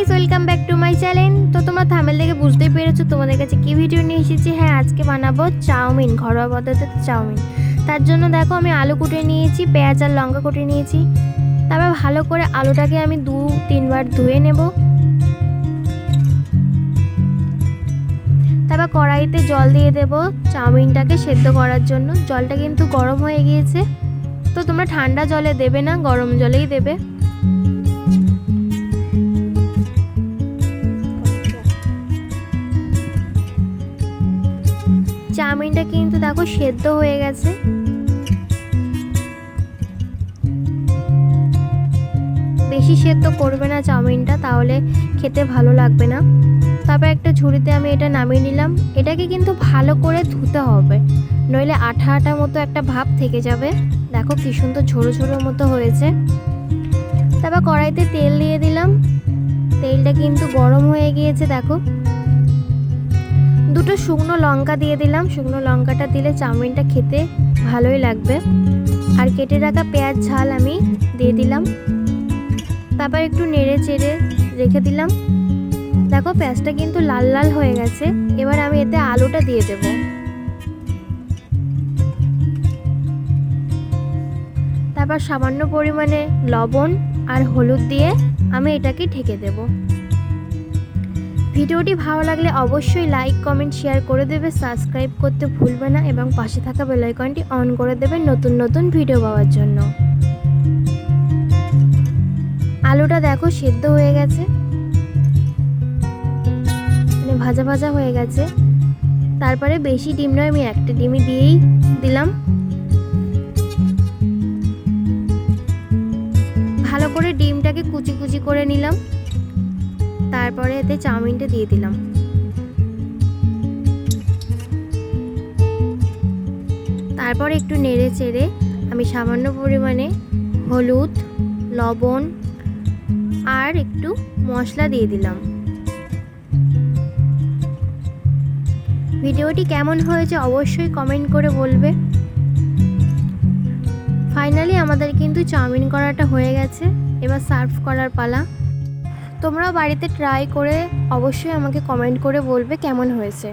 Guys welcome back to my channel তো তোমরা থামেল দেখে বুঝতেই পেরেছ, তোমাদের কাছে কি ভিডিও নিয়ে এসেছি? হ্যাঁ আজকে বানাবো চাউমিন, ঘরোয়া পদ্ধতিতে চাউমিন। তার জন্য দেখো, আমি আলু কুটে নিয়েছি, পেঁয়াজ আর লঙ্কা কুটে নিয়েছি। তারপর ভালো করে আলুটাকে আমি দু, তিনবার ধুয়ে নেব। তারপর কড়াইতে জল দিয়ে দেব চাউমিনটাকে সেদ্ধ করার জন্য। জলটা কিন্তু গরম হয়ে গিয়েছে। তো তোমরা ঠান্ডা জলে দেবে না, গরম জলেই দেবে। চাউমিনটা কিন্তু দেখো সেদ্ধ হয়ে গেছে। বেশি সেদ্ধ করবে না চাউমিনটা, তাহলে খেতে ভালো লাগবে না। তারপর একটা ঝুড়িতে আমি এটা নামিয়ে নিলাম। এটাকে কিন্তু ভালো করে ধুতে হবে, নইলে আঠা আঠা মতো একটা ভাব থেকে যাবে। দেখো কি সুন্দর ঝোড়ো ঝোড়ো মতো হয়েছে। তারপর কড়াইতে তেল দিয়ে দিলাম। তেলটা কিন্তু গরম হয়ে গিয়েছে, দেখো। দুটো শুকনো লঙ্কা দিয়ে দিলাম। শুকনো লঙ্কাটা দিলে চাউমিনটা খেতে ভালোই লাগবে। আর কেটে রাখা পেঁয়াজ, ঝাল আমি দিয়ে দিলাম। তারপর একটু নেড়ে চেড়ে রেখে দিলাম। দেখো পেঁয়াজটা কিন্তু লাল লাল হয়ে গেছে। এবার আমি এতে আলুটা দিয়ে দেব। তারপর সামান্য পরিমাণে লবণ আর হলুদ দিয়ে আমি এটাকে ঢেকে দেবো। ভিডিওটি ভালো লাগলে অবশ্যই লাইক, কমেন্ট শেয়ার করে দেবে সাবস্ক্রাইব করতে ভুলবে না এবং পাশে থাকা বেলাইকনটি অন করে দেবে নতুন নতুন ভিডিও পাওয়ার জন্য। আলুটা দেখো সেদ্ধ হয়ে গেছে। মানে ভাজা ভাজা হয়ে গেছে। তারপরে বেশি ডিম নয়, আমি একটা ডিমই দিয়েই দিলাম। ভালো করে ডিমটাকে কুচি কুচি করে নিলাম। তারপরে এতে চাউমিনটা দিয়ে দিলাম। তারপর একটু নেড়ে চেড়ে আমি সামান্য পরিমাণে হলুদ, লবণ আর একটু মশলা দিয়ে দিলাম। ভিডিওটি কেমন হয়েছে অবশ্যই কমেন্ট করে বলবে। ফাইনালি আমাদের কিন্তু চাউমিন করাটা হয়ে গেছে। এবার সার্ভ করার পালা। তোমরাও বাড়িতে ট্রাই করে অবশ্যই আমাকে কমেন্ট করে বলবে কেমন হয়েছে।